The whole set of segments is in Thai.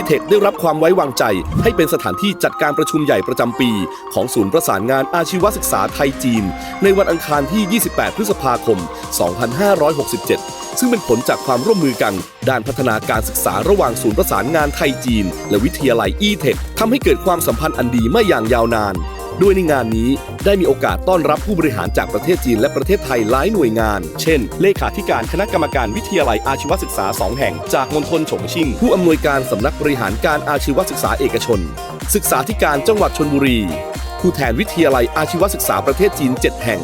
ีเทคได้รับความไว้วางใจ ให้เป็นสถานที่จัดการประชุมใหญ่ประจำปี ของศูนย์ประสานงานอาชีวศึกษาไทยจีน ในวันอังคารที่ 28 พฤษภาคม 2567 ซึ่งเป็นผลจากความร่วมมือกันด้านพัฒนาการศึกษาระหว่างศูนย์ประสานงานไทยจีน และวิทยาลัยอีเทคทำให้เกิดความสัมพันธ์อันดีมาอย่างยาวนาน ด้วยในงานนี้ได้มีโอกาสต้อนรับผู้บริหารจากประเทศจีนและประเทศไทยหลายหน่วยงาน เช่น เลขาธิการคณะกรรมการวิทยาลัยอาชีวศึกษา 2 แห่ง จากมณฑลฉงชิ่ง ผู้อำนวยการสำนักบริหารการอาชีวศึกษาเอกชน ศึกษาธิการจังหวัดชนบุรี ผู้แทนวิทยาลัยอาชีวศึกษาประเทศจีน 7 แห่ง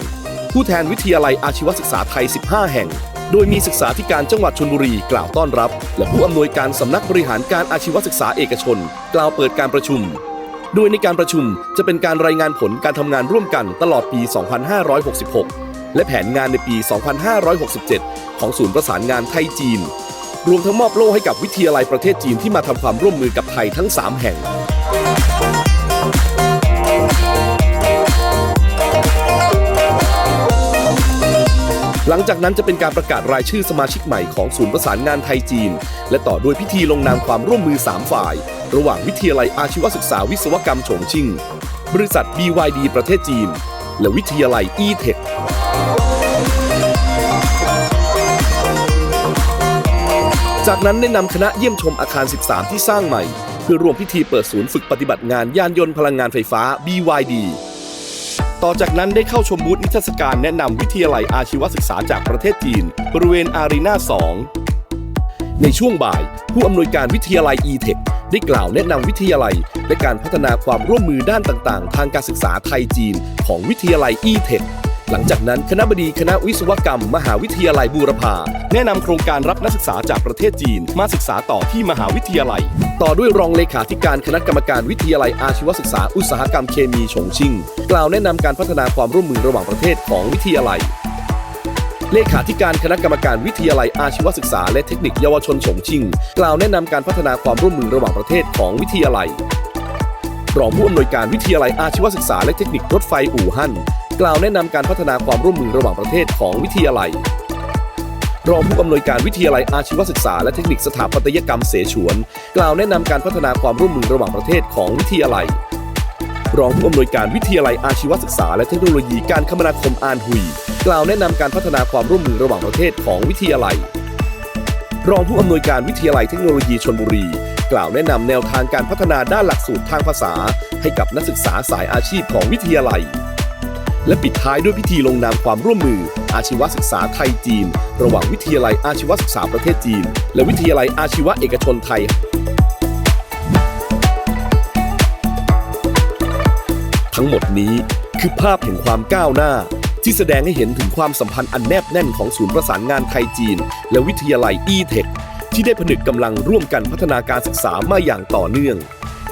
ผู้แทนวิทยาลัยอาชีวศึกษาไทย 15 แห่งโดยมีศึกษาธิการจังหวัดชนบุรีกล่าวต้อนรับ และผู้อำนวยการสำนักบริหารการอาชีวศึกษาเอกชน กล่าวเปิดการประชุม โดยในการประชุมจะเป็นการรายงานผลการทำงานร่วมกันตลอดปี 2566 และแผนงานในปี 2567 ของศูนย์ประสานงานไทยจีน รวมทั้งมอบโล่ให้กับวิทยาลัยประเทศจีนที่มาทำความร่วมมือกับไทยทั้ง 3 แห่ง หลังจากนั้นจะเป็นการประกาศรายชื่อสมาชิกใหม่ของศูนย์ประสานงานไทยจีน และต่อด้วยพิธีลงนามความร่วมมือ 3 ฝ่าย ระหว่างวิทยาลัยอาชีวศึกษาวิศวกรรมฉงชิ่ง บริษัท BYD ประเทศจีน และวิทยาลัย e-tech จากนั้นได้นำคณะเยี่ยมชมอาคาร 13 ที่สร้างใหม่ เพื่อร่วมพิธีเปิดศูนย์ฝึกปฏิบัติงานยานยนต์พลังงานไฟฟ้า BYD ต่อจากนั้นได้เข้าชมบูธนิทรรศการแนะนำวิทยาลัยอาชีวศึกษาจากประเทศจีน บริเวณอารีนา2 ในช่วงบ่าย ผู้อำนวยการวิทยาลัย e-tech ได้กล่าวแนะนำวิทยาลัย และการพัฒนาความร่วมมือด้านต่าง ๆ ทางการศึกษาไทยจีน ของวิทยาลัย e-tech หลังจากนั้นคณะบดีคณะวิศวกรรม มหาวิทยาลัยบูรพาแนะนำโครงการรับนักศึกษาจากประเทศจีน มาศึกษาต่อที่มหาวิทยาลัย ต่อด้วยรองเลขาธิการคณะกรรมการวิทยาลัยอาชีวศึกษาอุตสาหกรรมเคมีฉงชิ่งกล่าวแนะนำการพัฒนาความร่วมมือระหว่างประเทศของวิทยาลัยเลขาธิการคณะกรรมการวิทยาลัยอาชีวศึกษาและเทคนิคเยาวชนฉงชิ่งกล่าวแนะนำการพัฒนาความร่วมมือระหว่างประเทศของวิทยาลัยรองผู้อำนวยการวิทยาลัยอาชีวศึกษาและเทคนิครถไฟอู่ฮั่น กล่าวแนะนำการพัฒนาความร่วมมือระหว่างประเทศของวิทยาลัย รองผู้อำนวยการวิทยาลัยอาชีวศึกษาและเทคนิคสถาปัตยกรรมเสฉวน กล่าวแนะนำการพัฒนาความร่วมมือระหว่างประเทศของวิทยาลัย รองผู้อำนวยการวิทยาลัยอาชีวศึกษา และเทคโนโลยีการคมนาคมอานหุย กล่าวแนะนำการพัฒนาความร่วมมือระหว่างประเทศของวิทยาลัย รองผู้อำนวยการวิทยาลัยเทคโนโลยีชนบุรีกล่าวแนะนำแนวทางการพัฒนาด้านหลักสูตรทางภาษา ให้กับนักศึกษาสายอาชีพของวิทยาลัย และปิดท้ายด้วยพิธีลงนามความร่วมมือ อาชีวศึกษาไทยจีน ระหว่างวิทยาลัยอาชีวศึกษาประเทศจีน และวิทยาลัยอาชีวะเอกชนไทยทั้งหมดนี้คือภาพแห่งความก้าวหน้า ที่แสดงให้เห็นถึงความสัมพันธ์อันแนบแน่นของศูนย์ประสานงานไทยจีน และวิทยาลัย e-tech ที่ได้ผนึกกำลังร่วมกันพัฒนาการศึกษามาอย่างต่อเนื่อง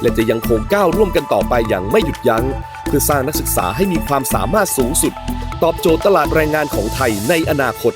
และจะยังคงก้าวร่วมกันต่อไปอย่างไม่หยุดยัง้ง เพื่อสร้างนักศึกษาให้มีความสามารถสูงสุด ตอบโจทย์ตลาดแรงงานของไทยในอนาคต